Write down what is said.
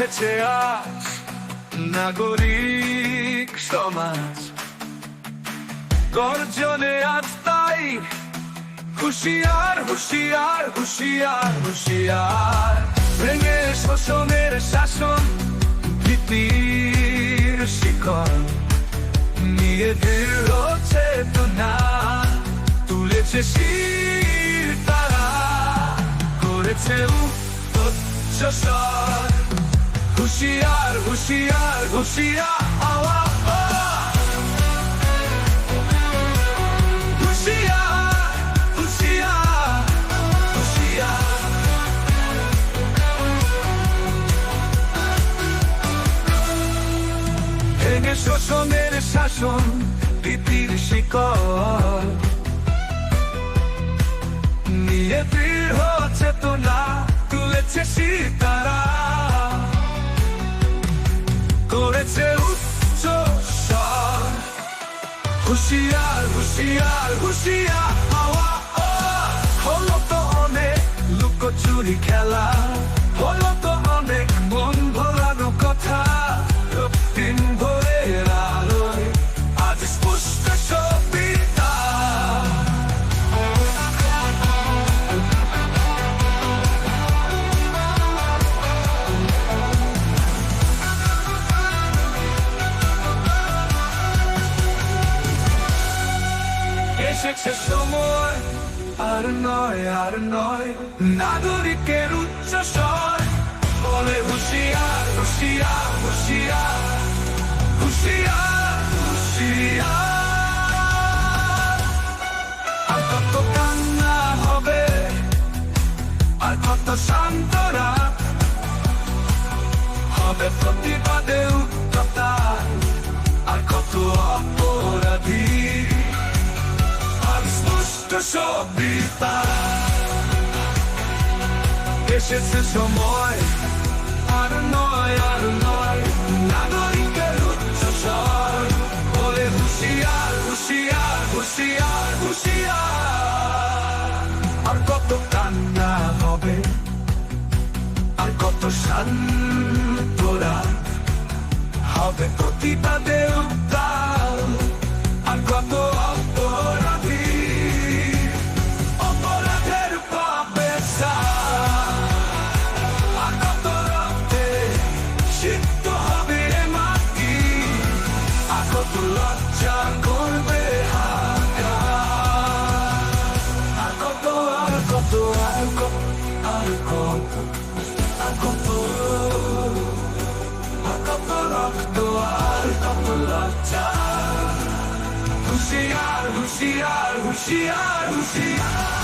উঠেছে আজ নাগরিক সমাজ। গর্জনে আজ তাই হুশিয়ার হুশিয়ার হুশিয়ার হুশিয়ার। ভেঙে শোষণের শাসন, ভীতির শিকল নিয়ে দৃঢ় চেতনা, তুলেছে শির তারা করেছে উচ্চস্বর হুশিয়ার হুশিয়ার হুশিয়ার আওয়া শোষণের শাসন ভীতির শিকল হুশিয়ার হুশিয়ার হুশিয়ার হাওয়া হলো তো অনেক খেলা। এসেছে সময়, আর নয় আর নয়। নাগরিকের উচ্চ স্বর, বলে হুশিয়ার হুশিয়ার হুশিয়ার হুশিয়ার হুশিয়ার। আর কত কান্না হবে, আর কত সান্ত্বনা হবে প্রতিবাদে উত্ততা আর কত অপরাধী স্পষ্ট সবিতা এসেছে সময় আর নয় আর নয় নাগরিকের উচ্চ স্বর বলে হুশিয়ার হুশিয়ার হুশিয়ার হুশিয়ার আর কত কান্না হবে আর কত শান্তরা হবে প্রতিবাদে কত লজ্জা করবে। আর কত আর কত আর কত হুশিয়ার হুশিয়ার হুশিয়ার হুশিয়ার